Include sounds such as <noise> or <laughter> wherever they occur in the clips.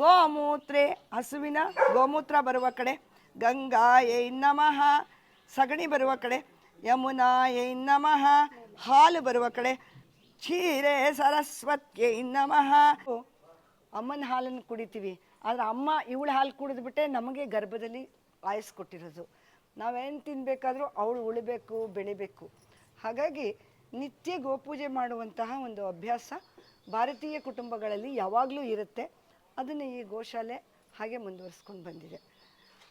ಗೋಮೂತ್ರೆ, ಹಸುವಿನ ಗೋಮೂತ್ರ ಬರುವ ಕಡೆ ಗಂಗಾ ಏ ನಮಃ, ಸಗಣಿ ಬರುವ ಕಡೆ ಯಮುನಾ ಏ ನಮಃ, ಹಾಲು ಬರುವ ಕಡೆ, ಕ್ಷೀರೆ ಸರಸ್ವತ್ಗೆ ನಮಃ. ಅಮ್ಮನ ಹಾಲನ್ನು ಕುಡಿತೀವಿ, ಆದರೆ ಅಮ್ಮ ಇವಳ ಹಾಲು ಕುಡಿದ್ಬಿಟ್ಟೆ ನಮಗೆ ಗರ್ಭದಲ್ಲಿ ಆಯಸ್ ಕೊಟ್ಟಿರೋದು. ನಾವೇನು ತಿನ್ನಬೇಕಾದ್ರೂ ಅವಳು ಉಳಬೇಕು, ಬೆಳಿಬೇಕು. ಹಾಗಾಗಿ ನಿತ್ಯ ಗೋಪೂಜೆ ಮಾಡುವಂತಹ ಒಂದು ಅಭ್ಯಾಸ ಭಾರತೀಯ ಕುಟುಂಬಗಳಲ್ಲಿ ಯಾವಾಗಲೂ ಇರುತ್ತೆ. ಅದನ್ನು ಈ ಗೋಶಾಲೆ ಹಾಗೆ ಮುಂದುವರಿಸ್ಕೊಂಡು ಬಂದಿದೆ.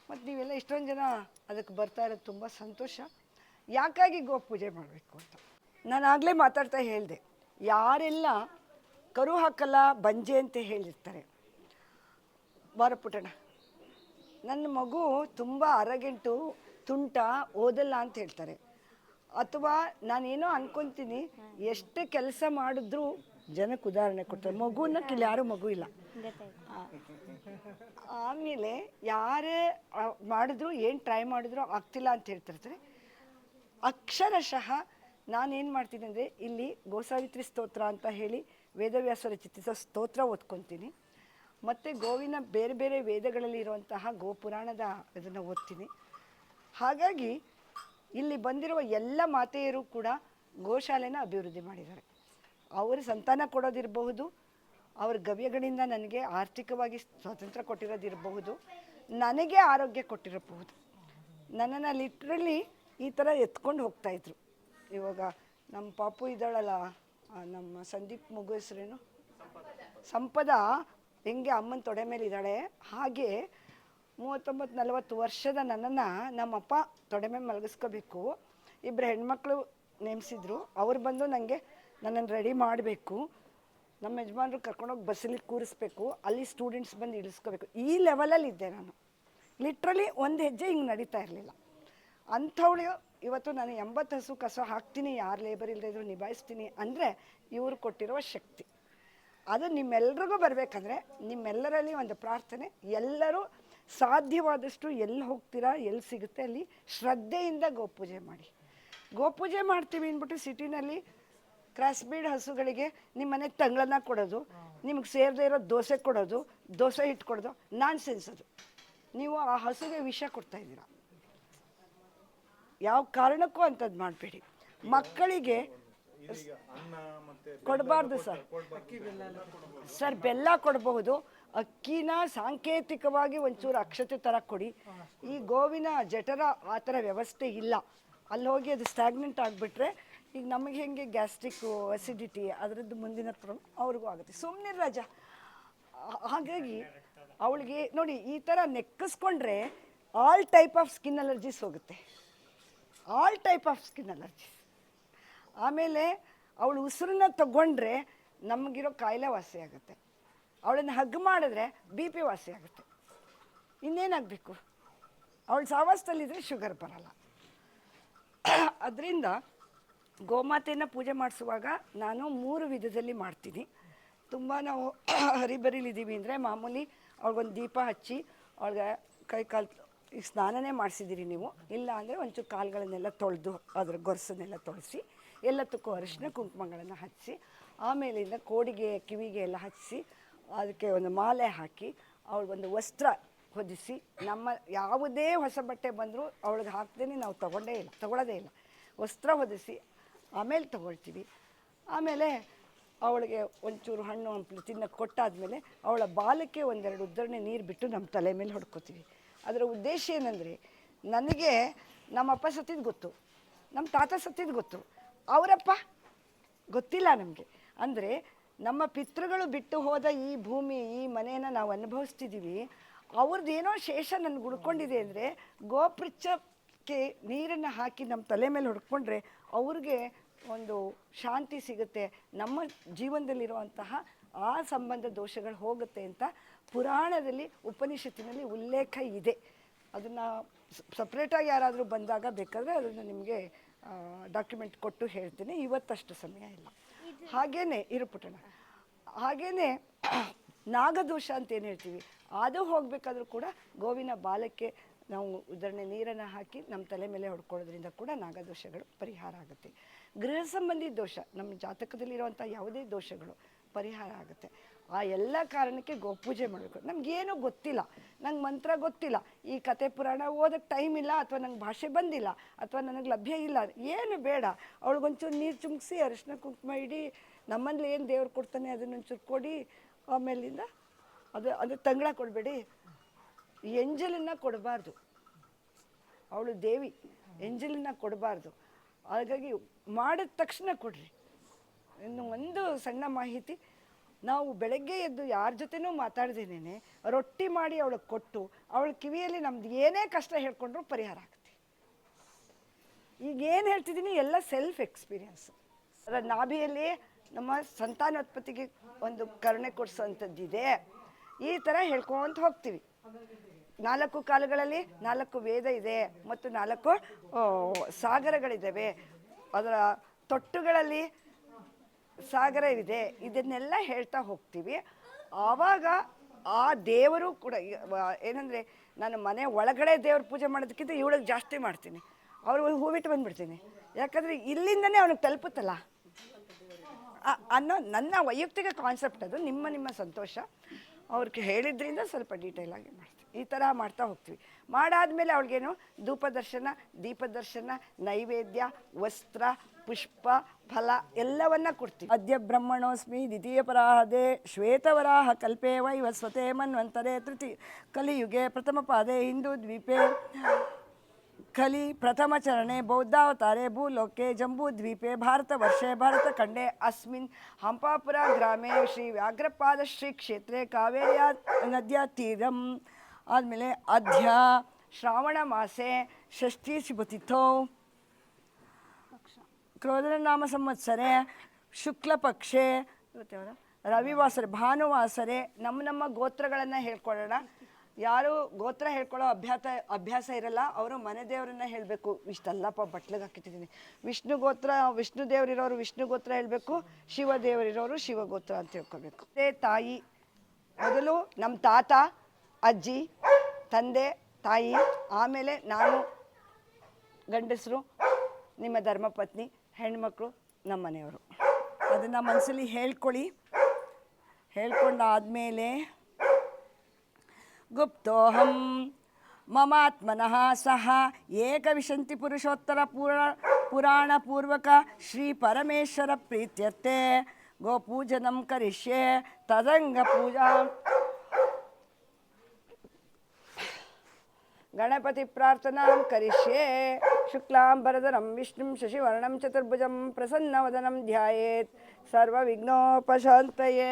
ಮತ್ತು ನೀವೆಲ್ಲ ಇಷ್ಟೊಂದು ಜನ ಅದಕ್ಕೆ ಬರ್ತಾ ಇರೋದು ತುಂಬ ಸಂತೋಷ. ಯಾಕಾಗಿ ಗೋ ಪೂಜೆ ಮಾಡಬೇಕು ಅಂತ? ನಾನು ಆಗಲೇ ಮಾತಾಡ್ತಾ ಹೇಳಿದೆ. ಯಾರೆಲ್ಲ ಕರು ಹಾಕಲ್ಲ, ಬಂಜೆ ಅಂತ ಹೇಳಿರ್ತಾರೆ. ಬಾರ ಪುಟಣ ನನ್ನ ಮಗು ತುಂಬ ಅರಗೆಂಟು, ತುಂಟ, ಓದಲ್ಲ ಅಂತ ಹೇಳ್ತಾರೆ. ಅಥವಾ ನಾನೇನೋ ಅನ್ಕೊಂತೀನಿ, ಎಷ್ಟು ಕೆಲಸ ಮಾಡಿದ್ರೂ ಜನಕ್ಕೆ ಉದಾಹರಣೆ ಕೊಡ್ತಾರೆ. ಮಗುನ ಯಾರೂ ಮಗು ಇಲ್ಲ. ಆಮೇಲೆ ಯಾರೇ ಮಾಡಿದ್ರು, ಏನು ಟ್ರೈ ಮಾಡಿದ್ರು ಆಗ್ತಿಲ್ಲ ಅಂತ ಹೇಳ್ತಿರ್ತಾರೆ. ಅಕ್ಷರಶಃ ನಾನೇನು ಮಾಡ್ತೀನಿ ಅಂದರೆ, ಇಲ್ಲಿ ಗೋಸಾವಿತ್ರಿ ಸ್ತೋತ್ರ ಅಂತ ಹೇಳಿ ವೇದವ್ಯಾಸ ರಚಿತ ಸ್ತೋತ್ರ ಓದ್ಕೊತೀನಿ. ಮತ್ತು ಗೋವಿನ ಬೇರೆ ಬೇರೆ ವೇದಗಳಲ್ಲಿ ಇರುವಂತಹ ಗೋಪುರಾಣದ ಇದನ್ನು ಓದ್ತೀನಿ. ಹಾಗಾಗಿ ಇಲ್ಲಿ ಬಂದಿರುವ ಎಲ್ಲ ಮಾತೆಯರು ಕೂಡ ಗೋಶಾಲೆನ ಅಭಿವೃದ್ಧಿ ಮಾಡಿದ್ದಾರೆ. ಅವರು ಸಂತಾನ ಕೊಡೋದಿರಬಹುದು ಅವ್ರ ಗವ್ಯಗಳಿಂದ ನನಗೆ ಆರ್ಥಿಕವಾಗಿ ಸ್ವಾತಂತ್ರ್ಯ ಕೊಟ್ಟಿರೋದಿರಬಹುದು, ನನಗೆ ಆರೋಗ್ಯ ಕೊಟ್ಟಿರಬಹುದು. ನನ್ನನ್ನು ಲಿಟ್ರಲಿ ಈ ಥರ ಎತ್ಕೊಂಡು ಹೋಗ್ತಾಯಿದ್ರು ಇವಾಗ ನಮ್ಮ ಪಾಪು ಇದ್ದಾಳಲ್ಲ ನಮ್ಮ ಸಂದೀಪ್ ಮಗು ಹೆಸರೇನು ಸಂಪದ. ಹೆಂಗೆ ಅಮ್ಮನ ತೊಡೆ ಮೇಲೆ ಇದ್ದಾಳೆ. ಹಾಗೆ ಮೂವತ್ತೊಂಬತ್ತು ನಲವತ್ತು ವರ್ಷದ ನನ್ನನ್ನು ನಮ್ಮಪ್ಪ ತೊಡೆ ಮೇಲೆ ಮಲಗಿಸ್ಕೋಬೇಕು. ಇಬ್ಬರು ಹೆಣ್ಮಕ್ಳು ನೇಮಿಸಿದ್ರು. ಅವ್ರು ಬಂದು ನನಗೆ ನನ್ನನ್ನು ರೆಡಿ ಮಾಡಬೇಕು. ನಮ್ಮ ಯಜಮಾನ್ರು ಕರ್ಕೊಂಡೋಗಿ ಬಸ್ಸಲ್ಲಿ ಕೂರಿಸ್ಬೇಕು, ಅಲ್ಲಿ ಸ್ಟೂಡೆಂಟ್ಸ್ ಬಂದು ಇಳಿಸ್ಕೋಬೇಕು. ಈ ಲೆವೆಲಲ್ಲಿ ಇದ್ದೆ ನಾನು. ಲಿಟ್ರಲಿ ಒಂದು ಹೆಜ್ಜೆ ಹಿಂಗೆ ನಡೀತಾ ಇರಲಿಲ್ಲ. ಅಂಥವಳು ಇವತ್ತು ನಾನು ಎಂಬತ್ತು ಹಸು ಕಸ ಹಾಕ್ತೀನಿ, ಯಾರು ಲೇಬರ್ ಇಲ್ಲದೆ ಇದ್ರು ನಿಭಾಯಿಸ್ತೀನಿ ಅಂದರೆ ಇವರು ಕೊಟ್ಟಿರುವ ಶಕ್ತಿ. ಅದು ನಿಮ್ಮೆಲ್ರಿಗೂ ಬರಬೇಕಂದ್ರೆ ನಿಮ್ಮೆಲ್ಲರಲ್ಲಿ ಒಂದು ಪ್ರಾರ್ಥನೆ, ಎಲ್ಲರೂ ಸಾಧ್ಯವಾದಷ್ಟು ಎಲ್ಲಿ ಹೋಗ್ತೀರಾ, ಎಲ್ಲಿ ಸಿಗುತ್ತೆ ಅಲ್ಲಿ ಶ್ರದ್ಧೆಯಿಂದ ಗೋಪೂಜೆ ಮಾಡಿ. ಗೋಪೂಜೆ ಮಾಡ್ತೀವಿ ಅಂದ್ಬಿಟ್ಟು ಸಿಟಿನಲ್ಲಿ ಕ್ರಾಸ್ ಬೀಡ್ ಹಸುಗಳಿಗೆ ನಿಮ್ಮ ಮನೆಗೆ ತಂಗಳನ್ನ ಕೊಡೋದು, ನಿಮಗೆ ಸೇರದೇ ಇರೋ ದೋಸೆ ಕೊಡೋದು, ದೋಸೆ ಹಿಟ್ಟು ಕೊಡೋದು ನಾನ್ ಸೆನ್ಸ್ ಅದು. ನೀವು ಆ ಹಸುಗೆ ವಿಷ ಕೊಡ್ತಾ ಇದ್ದೀರ. ಯಾವ ಕಾರಣಕ್ಕೂ ಅಂಥದ್ದು ಮಾಡಬೇಡಿ. ಮಕ್ಕಳಿಗೆ ಕೊಡಬಾರ್ದು ಸರ್. ಸರ್, ಬೆಲ್ಲ ಕೊಡಬಹುದು. ಅಕ್ಕಿನ ಸಾಂಕೇತಿಕವಾಗಿ ಒಂಚೂರು ಅಕ್ಷತೆ ಥರ ಕೊಡಿ. ಈ ಗೋವಿನ ಜಠರ ಆ ಥರ ವ್ಯವಸ್ಥೆ ಇಲ್ಲ. ಅಲ್ಲಿ ಹೋಗಿ ಅದು ಸ್ಟ್ಯಾಗ್ನೆಂಟ್ ಆಗಿಬಿಟ್ರೆ ಈಗ ನಮಗೆ ಹೆಂಗೆ ಗ್ಯಾಸ್ಟ್ರಿಕ್ಕು ಅಸಿಡಿಟಿ ಅದರದ್ದು ಮುಂದಿನ ಪ್ರಾಬ್ಲಮ್ ಅವ್ರಿಗೂ ಆಗುತ್ತೆ. ಸುಮ್ಮನೆ ರಜ. ಹಾಗಾಗಿ ಅವಳಿಗೆ ನೋಡಿ, ಈ ಥರ ನೆಕ್ಕಿಸ್ಕೊಂಡ್ರೆ all type of skin allergies ಹೋಗುತ್ತೆ. All type of skin allergies ಆಮೇಲೆ ಅವಳು ಉಸಿರನ್ನ ತಗೊಂಡ್ರೆ ನಮಗಿರೋ ಕಾಯಿಲೆ ವಾಸಿ ಆಗುತ್ತೆ. ಅವಳನ್ನು ಹಗ್ ಮಾಡಿದ್ರೆ ಬಿ ಪಿ ವಾಸಿ ಆಗುತ್ತೆ. ಇನ್ನೇನಾಗಬೇಕು? ಅವಳು ಸಾವಾಸದಲ್ಲಿದ್ದರೆ ಶುಗರ್ ಬರಲ್ಲ. <clears throat> ಅದರಿಂದ ಗೋಮಾತೆಯನ್ನು ಪೂಜೆ ಮಾಡಿಸುವಾಗ ನಾನು ಮೂರು ವಿಧದಲ್ಲಿ ಮಾಡ್ತೀನಿ. ತುಂಬ ನಾವು <clears throat> ಹರಿಬರಿಲಿದ್ದೀವಿ ಅಂದರೆ ಮಾಮೂಲಿ ಅವ್ಳಿಗೊಂದು ದೀಪ ಹಚ್ಚಿ ಅವಳಿಗೆ ಕೈ ಕಾಲು ಈಗ ಸ್ನಾನನೇ ಮಾಡಿಸಿದ್ದೀರಿ ನೀವು. ಇಲ್ಲ ಅಂದರೆ ಒಂಚೂರು ಕಾಲುಗಳನ್ನೆಲ್ಲ ತೊಳೆದು ಅದರ ಗೊರಸನ್ನೆಲ್ಲ ತೊಳೆಸಿ ಎಲ್ಲದಕ್ಕೂ ಅರಿಶಿನ, ಕುಂಕುಮಗಳನ್ನು ಹಚ್ಚಿ ಆಮೇಲಿಂದ ಕೋಡಿಗೆ, ಕಿವಿಗೆ ಎಲ್ಲ ಹಚ್ಚಿ ಅದಕ್ಕೆ ಒಂದು ಮಾಲೆ ಹಾಕಿ ಅವಳಿಗೊಂದು ವಸ್ತ್ರ ಹೊದಿಸಿ ನಮ್ಮ ಯಾವುದೇ ಹೊಸ ಬಟ್ಟೆ ಬಂದರೂ ಅವಳಿಗೆ ಹಾಕ್ದೇ ನಾವು ತಗೊಂಡೇ ಇಲ್ಲ, ತೊಗೊಳ್ಳೋದೇ ಇಲ್ಲ. ವಸ್ತ್ರ ಹೊದಿಸಿ ಆಮೇಲೆ ತಗೊಳ್ತೀವಿ. ಆಮೇಲೆ ಅವಳಿಗೆ ಒಂಚೂರು ಹಣ್ಣು ಹಂಪಲು ತಿನ್ನಕ್ಕೆ ಕೊಟ್ಟಾದಮೇಲೆ ಅವಳ ಬಾಲಕ್ಕೆ ಒಂದೆರಡು ಉದ್ದರಣೆ ನೀರು ಬಿಟ್ಟು ನಮ್ಮ ತಲೆ ಮೇಲೆ ಹೊಡ್ಕೋತೀವಿ. ಅದರ ಉದ್ದೇಶ ಏನಂದರೆ ನನಗೆ ನಮ್ಮಪ್ಪ ಸತ್ತಿದ್ದು ಗೊತ್ತು ನಮ್ಮ ತಾತ ಸತ್ತಿದ್ದು ಗೊತ್ತು. ಅವರಪ್ಪ ಗೊತ್ತಿಲ್ಲ ನಮಗೆ. ಅಂದರೆ ನಮ್ಮ ಪಿತೃಗಳು ಬಿಟ್ಟು ಹೋದ ಈ ಭೂಮಿ, ಈ ಮನೆಯನ್ನು ನಾವು ಅನುಭವಿಸ್ತಿದ್ದೀವಿ ಅವ್ರದ್ದು ಏನೋ ಶೇಷ ನನಗೆ ಉಳ್ಕೊಂಡಿದೆ ಅಂದರೆ ಗೋಪೃಚ್ಛಕ್ಕೆ ನೀರನ್ನು ಹಾಕಿ ನಮ್ಮ ತಲೆ ಮೇಲೆ ಹೊಡ್ಕೊಂಡ್ರೆ ಅವ್ರಿಗೆ ಒಂದು ಶಾಂತಿ ಸಿಗುತ್ತೆ. ನಮ್ಮ ಜೀವನದಲ್ಲಿರುವಂತಹ ಆ ಸಂಬಂಧ ದೋಷಗಳು ಹೋಗುತ್ತೆ ಅಂತ ಪುರಾಣದಲ್ಲಿ ಉಪನಿಷತ್ತಿನಲ್ಲಿ ಉಲ್ಲೇಖ ಇದೆ. ಅದನ್ನು ಸಪ್ರೇಟಾಗಿ ಯಾರಾದರೂ ಬಂದಾಗ ಬೇಕಾದರೆ ಅದನ್ನು ನಿಮಗೆ ಡಾಕ್ಯುಮೆಂಟ್ ಕೊಟ್ಟು ಹೇಳ್ತೀನಿ. ಇವತ್ತಷ್ಟು ಸಮಯ ಇಲ್ಲ. ಹಾಗೇನೆ ಇರುಪುಟಣ ಹಾಗೇನೆ ನಾಗದೋಷ ಅಂತ ಏನು ಹೇಳ್ತೀವಿ? ಅದು ಹೋಗಬೇಕಾದ್ರೂ ಕೂಡ ಗೋವಿನ ಬಾಲಕ್ಕೆ ನಾವು ಉದಾಹರಣೆ ನೀರನ್ನು ಹಾಕಿ ನಮ್ಮ ತಲೆ ಮೇಲೆ ಹೊಡ್ಕೊಳ್ಳೋದ್ರಿಂದ ಕೂಡ ನಾಗದೋಷಗಳು ಪರಿಹಾರ ಆಗುತ್ತೆ. ಗೃಹ ಸಂಬಂಧಿ ದೋಷ, ನಮ್ಮ ಜಾತಕದಲ್ಲಿರುವಂಥ ಯಾವುದೇ ದೋಷಗಳು ಪರಿಹಾರ ಆಗುತ್ತೆ. ಆ ಎಲ್ಲ ಕಾರಣಕ್ಕೆ ಗೋಪೂಜೆ ಮಾಡಬೇಕು. ನಮಗೇನು ಗೊತ್ತಿಲ್ಲ, ನಂಗೆ ಮಂತ್ರ ಗೊತ್ತಿಲ್ಲ, ಈ ಕತೆ ಪುರಾಣ ಓದೋಕ್ಕೆ ಟೈಮ್ ಇಲ್ಲ ಅಥವಾ ನಂಗೆ ಭಾಷೆ ಬಂದಿಲ್ಲ ಅಥವಾ ನನಗೆ ಲಭ್ಯ ಇಲ್ಲ, ಏನು ಬೇಡ. ಅವಳಿಗೊಂಚೂರು ನೀರು ಚುಮ್ಕಿಸಿ ಅರಿಶಿನ ಕುಂಕುಮ ಇಡಿ, ನಮ್ಮಲ್ಲಿ ಏನು ದೇವ್ರು ಕೊಡ್ತಾನೆ ಅದನ್ನೊಂಚೂರು ಕೊಡಿ, ಆಮೇಲಿಂದ ಅದು ಅದು ತಂಗಳ ಕೊಡಬೇಡಿ. ಎಂಜಲನ್ನ ಕೊಡಬಾರ್ದು. ಅವಳು ದೇವಿ, ಎಂಜಲನ್ನ ಕೊಡಬಾರ್ದು. ಹಾಗಾಗಿ ಮಾಡಿದ ತಕ್ಷಣ ಕೊಡ್ರಿ. ಇನ್ನು ಒಂದು ಸಣ್ಣ ಮಾಹಿತಿ, ನಾವು ಬೆಳಗ್ಗೆ ಎದ್ದು ಯಾರ ಜೊತೆನೂ ಮಾತಾಡ್ದೇನೆ ರೊಟ್ಟಿ ಮಾಡಿ ಅವಳಿಗೆ ಕೊಟ್ಟು, ಅವಳ ಕಿವಿಯಲ್ಲಿ ನಮ್ದು ಏನೇ ಕಷ್ಟ ಹೇಳ್ಕೊಂಡ್ರು ಪರಿಹಾರ ಆಗುತ್ತೆ. ಈಗ ಏನು ಹೇಳ್ತಿದ್ದೀನಿ, ಎಲ್ಲ ಸೆಲ್ಫ್ ಎಕ್ಸ್ಪೀರಿಯನ್ಸ್ ಅದರ ನಾಭಿಯಲ್ಲಿ ನಮ್ಮ ಸಂತಾನೋತ್ಪತ್ತಿಗೆ ಒಂದು ಕರುಣೆ ಕೊಡಿಸೋಂಥದ್ದಿದೆ. ಈ ಥರ ಹೇಳ್ಕೊಂತ ಹೋಗ್ತೀವಿ. ನಾಲ್ಕು ಕಾಲಗಳಲ್ಲಿ ನಾಲ್ಕು ವೇದ ಇದೆ ಮತ್ತು ನಾಲ್ಕು ಸಾಗರಗಳಿದ್ದಾವೆ. ಅದರ ತೊಟ್ಟುಗಳಲ್ಲಿ ಸಾಗರ ಇದೆ ಇದನ್ನೆಲ್ಲ ಹೇಳ್ತಾ ಹೋಗ್ತೀವಿ. ಆವಾಗ ಆ ದೇವರು ಕೂಡ ಏನಂದ್ರೆ ನಾನು ಮನೆ ಒಳಗಡೆ ದೇವ್ರ ಪೂಜೆ ಮಾಡೋದಕ್ಕಿಂತ ಇವಳಿಗೆ ಜಾಸ್ತಿ ಮಾಡ್ತೀನಿ. ಅವ್ರು ಹೂವಿಟ್ಟು ಬಂದ್ಬಿಡ್ತೀನಿ. ಯಾಕಂದ್ರೆ ಇಲ್ಲಿಂದನೇ ಅವನಿಗೆ ತಲುಪುತ್ತಲ್ಲ. ಅನ್ನೋ ನನ್ನ ವೈಯಕ್ತಿಕ ಕಾನ್ಸೆಪ್ಟ್ ಅದು, ನಿಮ್ಮ ನಿಮ್ಮ ಸಂತೋಷ. ಅವ್ರಿಗೆ ಹೇಳಿದ್ರಿಂದ ಸ್ವಲ್ಪ ಡೀಟೇಲ್ ಆಗಿ ಮಾಡ್ತೀವಿ ಈ ಥರ ಮಾಡ್ತಾ ಹೋಗ್ತೀವಿ. ಮಾಡಾದ್ಮೇಲೆ ಅವಳಿಗೇನು ದರ್ಶನ ದೀಪ ದರ್ಶನ ನೈವೇದ್ಯ, ವಸ್ತ್ರ, ಪುಷ್ಪ, ಫಲ ಎಲ್ಲವನ್ನ ಕೊಡ್ತೀವಿ. ಅದ್ಯ ಬ್ರಹ್ಮಣೋಸ್ಮಿ ದ್ವಿತೀಯ ಪರಾಹದೆ ಶ್ವೇತವರಾಹ ಕಲ್ಪೇ ವೈವ ಸ್ವತೆ ಮನ್ವಂತರೆ ತೃತೀಯ ಕಲಿಯುಗೆ ಪ್ರಥಮ ಪಾದೆ ಹಿಂದೂ ದ್ವೀಪೆ. ಕಲಿ ಪ್ರಥಮ ಚರಣೆ ಬೌದ್ಧಾವತಾರೆ ಭೂಲೋಕೆ ಜಂಬೂದ್ವೀಪೆ ಭಾರತವರ್ಷೆ ಭಾರತಖಂಡೆ ಅಸ್ಮಿನ್ ಹಂಪಾಪುರ ಗ್ರಾಮೇ ಶ್ರೀ ವ್ಯಾಘ್ರಪಾದ ಶ್ರೀ ಕ್ಷೇತ್ರೆ ಕಾವೇರಿಯ ನದ್ಯಾ ತೀರಂ ಆದಮೇಲೆ ಅಧ್ಯ, ಶ್ರಾವಣ ಮಾಸೆ, ಷಷ್ಠಿ ಕ್ರೋಧನ ಕ್ರೋಧನಾಮ ಸಂವತ್ಸರೆ, ಶುಕ್ಲ ಪಕ್ಷೆ, ರವಿವಾಸರೆ, ಭಾನುವಾಸರೆ, ನಮ್ಮ ನಮ್ಮ ಗೋತ್ರಗಳನ್ನು ಹೇಳ್ಕೊಳ್ಳೋಣ. ಯಾರು ಗೋತ್ರ ಹೇಳ್ಕೊಳ್ಳೋ ಅಭ್ಯಾಸ ಅಭ್ಯಾಸ ಇರಲ್ಲ, ಅವರು ಮನೆ ದೇವರನ್ನ ಹೇಳಬೇಕು. ಇಷ್ಟಲ್ಲಪ್ಪ ಬಟ್ಲಿಗೆ ಹಾಕಿಟ್ಟಿದ್ದೀನಿ. ವಿಷ್ಣು ಗೋತ್ರ, ವಿಷ್ಣು ದೇವರಿರೋರು ವಿಷ್ಣು ಗೋತ್ರ ಹೇಳಬೇಕು, ಶಿವ ದೇವರಿರೋರು ಶಿವ ಗೋತ್ರ ಅಂತ ಹೇಳ್ಕೊಬೇಕು. ಅದೇ ತಾಯಿ, ಮೊದಲು ನಮ್ಮ ತಾತ ಅಜ್ಜಿ, ತಂದೆ, ತಾಯಿ, ಆಮೇಲೆ ನಾನು, ಗಂಡಸರು, ನಿಮ್ಮ ಧರ್ಮಪತ್ನಿ, ಹೆಣ್ಮಕ್ಳು, ನಮ್ಮ ಮನೆಯವರು. ಅದನ್ನು ಮನಸ್ಸಲ್ಲಿ ಹೇಳ್ಕೊಳ್ಳಿ. ಹೇಳ್ಕೊಂಡಾದ್ಮೇಲೆ ಗುಪ್ತೋಹಂ ಮಮಾತ್ಮನಃ ಸಹ ಏಕವಿಶಂತಿ ಪುರುಷೋತ್ತರ ಪುರ, ಪುರಾಣ ಪೂರ್ವಕ ಶ್ರೀ ಪರಮೇಶ್ವರ ಪ್ರೀತ್ಯತೆ ಗೋಪೂಜನಂ ಕರಿಷ್ಯೆ, ತದಂಗ ಪೂಜಾ ಗಣಪತಿ ಪ್ರಾರ್ಥನಾಂ ಕರಿಷ್ಯೆ. ಶುಕ್ಲಾಂಬರಧರಂ, ವಿಷ್ಣುಂ ಶಶಿವರ್ಣಂ, ಚತುರ್ಭುಜಂ ಪ್ರಸನ್ನವದನಂ ಧ್ಯಾಯೇತ್. ಸರ್ವವಿಘ್ನೋಪಶಾಂತಯೇ.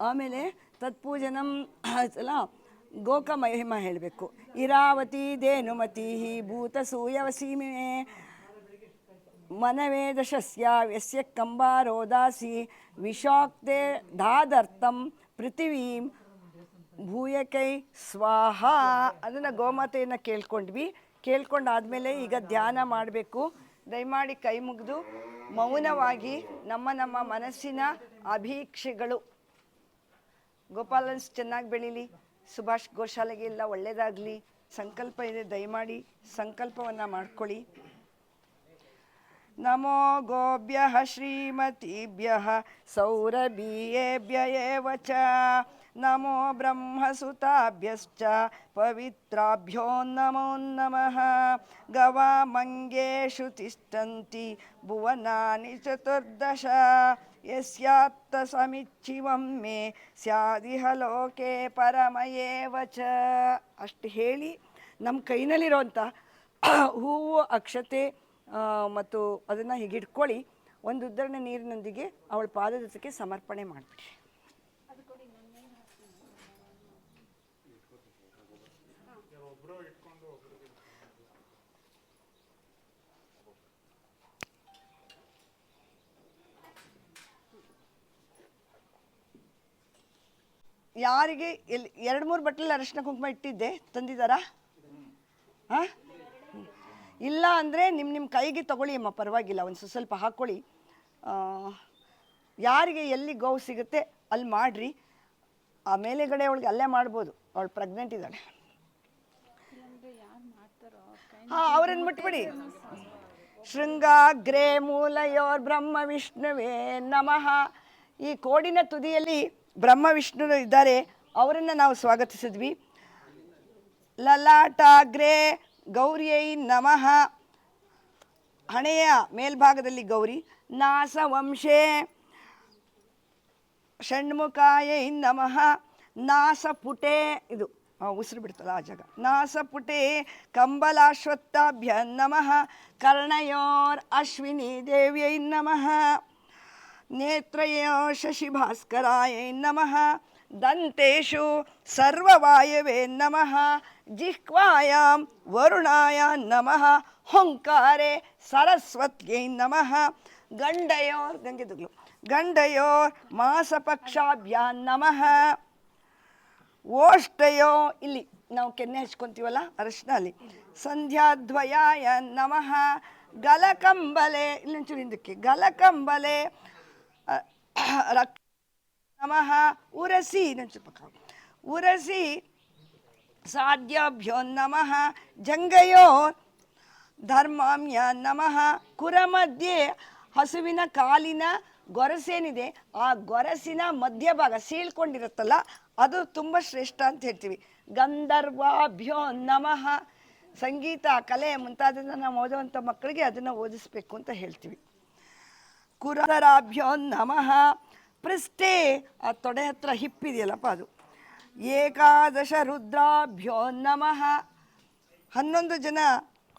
ಆಮೇಲೆ ತತ್ಪೂಜನಂ, ಅಲ್ಲ ಗೋಕ ಮಹಿಮ ಹೇಳಬೇಕು. ಇರಾವತಿ ದೇನುಮತಿ ಭೂತಸೂಯವಸೀಮೆ. ಮನವೇದಶಸ್ಯ ವ್ಯಸ್ಯ ಕಂಬಾರೋದಾಸಿ ವಿಷಾಕ್ತೆ ಧಾದರ್ಥಂ, ಪೃಥಿವೀಂ ಭೂಯಕೈ ಸ್ವಾಹ ಅದನ್ನು ಗೋಮಾತೆಯನ್ನು ಕೇಳ್ಕೊಂಡ್ವಿ. ಕೇಳ್ಕೊಂಡಾದ್ಮೇಲೆ ಈಗ ಧ್ಯಾನ ಮಾಡಬೇಕು. ದಯಮಾಡಿ ಕೈ ಮುಗಿದು ಮೌನವಾಗಿ ನಮ್ಮ ನಮ್ಮ ಮನಸ್ಸಿನ ಅಭೀಕ್ಷೆಗಳು. ಗೋಪಾಲನ್ಸ್ ಚೆನ್ನಾಗಿ ಬೆಳೀಲಿ. ಸುಭಾಷ್ ಗೋಶಾಲೆಗೆ ಎಲ್ಲ ಒಳ್ಳೆಯದಾಗಲಿ ಸಂಕಲ್ಪ ಇದೆ, ದಯಮಾಡಿ ಸಂಕಲ್ಪವನ್ನು ಮಾಡ್ಕೊಳ್ಳಿ. ನಮೋ ಗೋಭ್ಯ ಶ್ರೀಮತಿಭ್ಯ ಸೌರಭೀಯೇಭ್ಯ ಚ ನಮೋ ಬ್ರಹ್ಮಸುತಾಭ್ಯಶ್ಚ ಪವಿತ್ರಾಭ್ಯೋ ನಮೋ ನಮಃ ಗವಾಮಂಗೇಶು ತಿಷ್ಟಂತಿ ಭುವನಾನಿ ಚತುರ್ದಶ ಯಸ್ಯಾತ್ತ ಸಮಿಚ್ಚಿವಂ ಮೇ ಸ್ಯಾದಿಹ ಲೋಕೆ ಪರಮಯೇವ ಚ ಅಷ್ಟು ಹೇಳಿ ನಮ್ಮ ಕೈನಲ್ಲಿರೋಂಥ ಹೂವು, ಅಕ್ಷತೆ ಮತ್ತು ಅದನ್ನು ಹೀಗಿಟ್ಕೊಳ್ಳಿ ಒಂದು ಉದ್ದರಣೆ ನೀರಿನೊಂದಿಗೆ ಅವಳ ಪಾದದಕ್ಕೆ ಸಮರ್ಪಣೆ ಮಾಡಿಬಿಡಿ. ಯಾರಿಗೆ ಎಲ್ಲಿ ಎರಡು ಮೂರು ಬಟ್ಟಲಲ್ಲಿ ಅರಶಿನ ಕುಂಕುಮ ಇಟ್ಟಿದ್ದೆ, ತಂದಿದ್ದಾರಾ? ಹಾಂ? ಇಲ್ಲ ಅಂದರೆ ನಿಮ್ಮ ನಿಮ್ಮ ಕೈಗೆ ತಗೊಳ್ಳಿ ಅಮ್ಮ, ಪರವಾಗಿಲ್ಲ, ಒಂದು ಸ್ವಲ್ಪ ಹಾಕ್ಕೊಳ್ಳಿ ಯಾರಿಗೆ ಎಲ್ಲಿ ಗೋವು ಸಿಗುತ್ತೆ ಅಲ್ಲಿ ಮಾಡಿರಿ. ಆ ಮೇಲೆಗಡೆ ಅವಳಿಗೆ ಅಲ್ಲೇ ಮಾಡ್ಬೋದು, ಅವಳು ಪ್ರೆಗ್ನೆಂಟ್ ಇದ್ದಾಳೆ. ಹಾಂ, ಅವ್ರನ್ನ ಬಿಟ್ಬಿಡಿ. ಶೃಂಗಾಗ್ರೇ ಮೂಲಯೋರ್ ಬ್ರಹ್ಮ ವಿಷ್ಣುವೇ ನಮಃ. ಈ ಕೋಡಿನ ತುದಿಯಲ್ಲಿ ಬ್ರಹ್ಮ ವಿಷ್ಣು ಇದ್ದಾರೆ, ಅವರನ್ನು ನಾವು ಸ್ವಾಗತಿಸಿದ್ವಿ. ಲಲಾಟಾಗ್ರೆ ಗೌರಿಯೈ ನಮಃ. ಹಣೆಯ ಮೇಲ್ಭಾಗದಲ್ಲಿ ಗೌರಿ ನಾಸ ವಂಶೇ ಷಣ್ಮುಖಾಯೈ ನಮಃ. ನಾಸಪುಟೆ, ಇದು ಉಸಿರು ಬಿಡ್ತಲ್ಲ ಆ ಜಾಗ. ನಾಸಪುಟೆ ಕಂಬಲಾಶ್ವತ್ಥಾಭ್ಯ ನಮಃ. ಕರ್ಣಯೋರ್ ಅಶ್ವಿನಿ ದೇವ್ಯೈ ನಮಃ. ನೇತ್ರಯೋ ಶಶಿಭಾಸ್ಕರಾಯ ನಮಃ. ದಂತೇಶು ಸರ್ವವಾಯವೆ ನಮಃ. ಜಿಹ್ವಾಯಾಂ ವರುಣಾಯ ನಮಃ. ಹೊಂಕಾರೆ ಸರಸ್ವತ್ಯೈ ನಮಃ. ಗಂಡಯೋರ್ ಗಂಗೆದುಗ್ಲು ಗಂಡಯೋರ್ ಮಾಸಪಕ್ಷಾಭ್ಯ ನಮಃ. ಓಷ್ಟಯೋ ಇಲ್ಲಿ ನಾವು ಕೆನ್ನೆ ಹಚ್ಕೊಂತೀವಲ್ಲ ಅರಶಿನ ಅಲ್ಲಿ ಸಂಧ್ಯಾದ್ವಯಾಯ ನಮಃ. ಗಲಕಂಬಲೆ ಇಲ್ಲೊಂಚೂರು ಹಿಂದಕ್ಕೆ. ಗಲಕಂಬಲೆ <coughs> ನಮಃ ಉರಸಿ ಉರಸಿ ಸಾಧ್ಯಭ್ಯೋ ನಮಃ ಜಂಗಯೋ ಧರ್ಮಾಮ್ಯ ನಮಃ ಕುರ ಮಧ್ಯೆ ಹಸುವಿನ ಕಾಲಿನ ಗೊರಸೇನಿದೆ, ಆ ಗೊರಸಿನ ಮಧ್ಯಭಾಗ ಸೀಳ್ಕೊಂಡಿರುತ್ತಲ್ಲ, ಅದು ತುಂಬ ಶ್ರೇಷ್ಠ ಅಂತ ಹೇಳ್ತೀವಿ. ಗಂಧರ್ವಾಭ್ಯೋ ನಮಃ. ಸಂಗೀತ, ಕಲೆ ಮುಂತಾದನ್ನು ನಾವು ಓದುವಂಥ ಮಕ್ಕಳಿಗೆ ಅದನ್ನು ಓದಿಸ್ಬೇಕು ಅಂತ ಹೇಳ್ತೀವಿ. ಕುರರಾಭ್ಯೋ ನಮಃ. ಪೃಷ್ಠೆ, ಆ ತೊಡೆ ಹತ್ರ ಹಿಪ್ಪಿದೆಯಲ್ಲಪ್ಪ ಅದು. ಏಕಾದಶ ರುದ್ರಾಭ್ಯೋ ನಮಃ. ಹನ್ನೊಂದು ಜನ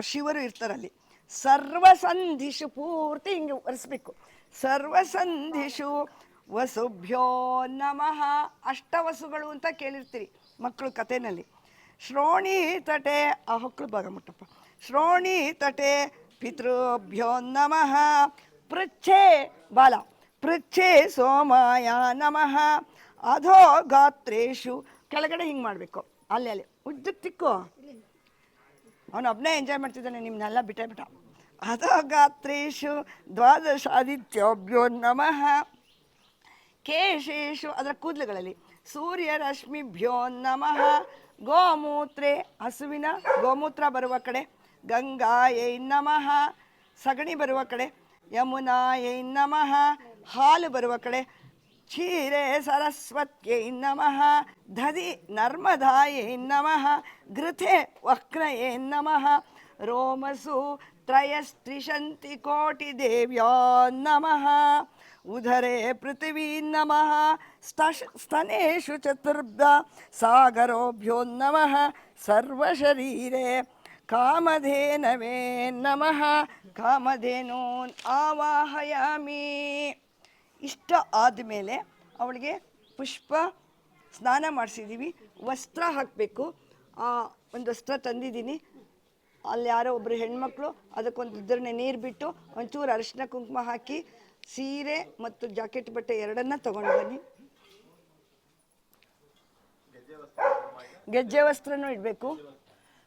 ಶಿವರು ಇರ್ತಾರಲ್ಲಿ. ಸರ್ವಸಂಧಿಷು ಪೂರ್ತಿ ಹಿಂಗೆ ಒರೆಸ್ಬೇಕು. ಸರ್ವಸಂಧಿಷು ವಸುಭ್ಯೋ ನಮಃ. ಅಷ್ಟವಸುಗಳು ಅಂತ ಕೇಳಿರ್ತೀರಿ ಮಕ್ಕಳು ಕಥೆನಲ್ಲಿ. ಶ್ರೋಣಿ ತಟೆ, ಆ ಹೊಕ್ಕಳು ಭಾಗ ಮುಟ್ಟಪ್ಪ. ಶ್ರೋಣಿ ತಟೆ, ಪಿತೃಭ್ಯೋ ನಮಃ. ಪೃಚ್ಛೆ ಬಾಲ. ಪೃಚ್ಛೆ ಸೋಮಾಯ ನಮಃ. ಅಧೋ ಗಾತ್ರೇಶು ಕೆಳಗಡೆ ಹಿಂಗೆ ಮಾಡಬೇಕು. ಅಲ್ಲಿ ಅಲ್ಲಿ. ಉದ್ದಕ್ಕೆ ತಿಕ್ಕು. ಅವನು ಒಬ್ಬನೇ ಎಂಜಾಯ್ ಮಾಡ್ತಿದ್ದಾನೆ ನಿಮ್ಮನ್ನೆಲ್ಲ ಬಿಟ್ಟೇ ಬಿಟ್ಟ. ಅಧೋ ಗಾತ್ರೇಶು ದ್ವಾದಶಾದಿತ್ಯೋಭ್ಯೋ ನಮಃ. ಕೇಶೇಶು ಅದರ ಕೂದಲುಗಳಲ್ಲಿ. ಸೂರ್ಯರಶ್ಮಿಭ್ಯೋ ನಮಃ. ಗೋಮೂತ್ರೆ, ಹಸುವಿನ ಗೋಮೂತ್ರ ಬರುವ ಕಡೆ. ಗಂಗಾಯೈ ನಮಃ. ಸಗಣಿ ಬರುವ ಕಡೆ. ಯಮುನಾಯೈ ನಮಃ. ಹಾಲು ಬರುವ ಕಡೆ. ಕ್ಷೀರೆ ಸರಸ್ವತ್ಯೈ ನಮಃ. ಧದಿ ನರ್ಮದಾಯೈ ನಮಃ. ಘೃತೆ ವಕ್ರಯೇ ನಮಃ. ರೋಮಸು ತ್ರಯಸ್ತ್ರಿಶಂತಿ ಕೋಟಿ ದೇವ್ಯೋ ನಮಃ. ಉದರೆ ಪೃಥಿವೀ ನಮಃ. ಸ್ತಶ ಸ್ತನೇಷು ಚತುರ್ಧ ಸಾಗರೋಭ್ಯೋ ನಮಃ. ಸರ್ವಶರೀರೆ ಕಾಮಧೇನವೇ ನಮಃ. ಕಾಮಧೇನೂನ್ ಆವಾಹಯಾಮಿ. ಇಷ್ಟ ಆದಮೇಲೆ ಅವಳಿಗೆ ಪುಷ್ಪ ಸ್ನಾನ ಮಾಡಿಸಿದ್ದೀವಿ ವಸ್ತ್ರ ಹಾಕಬೇಕು. ಒಂದು ವಸ್ತ್ರ ತಂದಿದ್ದೀನಿ. ಅಲ್ಲಿ ಯಾರೋ ಒಬ್ಬರು ಹೆಣ್ಮಕ್ಳು, ಅದಕ್ಕೊಂದು ಉದ್ರನೆ ನೀರು ಬಿಟ್ಟು ಒಂಚೂರು ಅರಿಶಿನ ಕುಂಕುಮ ಹಾಕಿ ಸೀರೆ ಮತ್ತು ಜಾಕೆಟ್ ಬಟ್ಟೆ ಎರಡನ್ನ ತಗೊಂಡು ಬನ್ನಿ. ಗೆಜ್ಜೆ ವಸ್ತ್ರನೂ ಇಡಬೇಕು.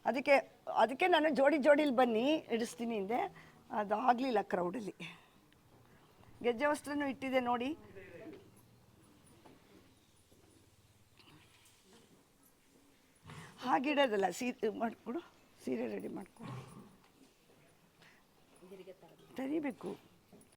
ಅದಕ್ಕೆ ಅದಕ್ಕೆ ನಾನು ಜೋಡಿ ಜೋಡಿಲಿ ಬನ್ನಿ, ಇಡಿಸ್ತೀನಿ ಹಿಂದೆ. ಅದು ಆಗಲಿಲ್ಲ ಕ್ರೌಡಲ್ಲಿ ಗೆಜ್ಜೆ ವಸ್ತ್ರನೂ ಇಟ್ಟಿದೆ ನೋಡಿ. ಹಾಗಿಡೋದಲ್ಲ ಸೀರೆ ಮಾಡಿಕೊಡು, ಸೀರೆ ರೆಡಿ ಮಾಡಿಕೊಡು. ತರಿಬೇಕು.